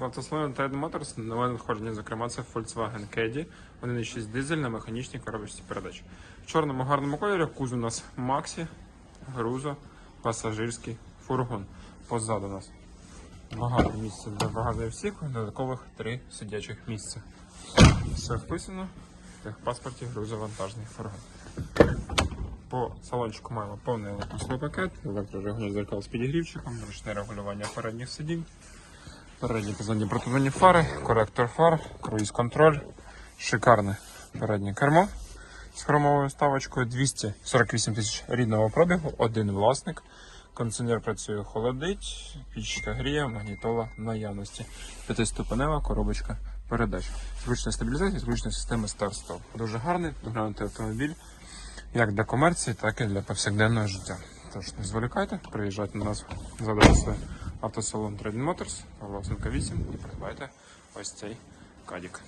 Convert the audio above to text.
В автослоні Tide Motors нове надходження, зокрема, це Volkswagen Caddy, 1.6 дизель на механічній коробочці передач. В чорному гарному кольорі кузов у нас Maxi, грузо, пасажирський фургон. Позаду у нас багато місця для багажної всіх, додаткових три сидячих місця. Все вписано в техпаспорті грузовантажний фургон. По салончику маємо повний електросний пакет, електрорегулювання зеркал з підігрівчиком, ручне регулювання передніх сидінь, передні та задні фари, коректор фар, круїз-контроль, шикарне переднє кермо з хромовою вставочкою, 248 тисяч рідного пробігу, один власник. Кондиціонер працює холодить, пічка гріє, магнітола наявності. П'ятиступенева коробочка передач. Зручна стабілізація, зручна система старт-стоп. Дуже гарний, доглянутий автомобіль як для комерції, так і для повсякденного життя. Тож не зволікайте, приїжджайте на нас за автосалон Trading Motors, Павловсенка 8 і придбайте ось цей кадік.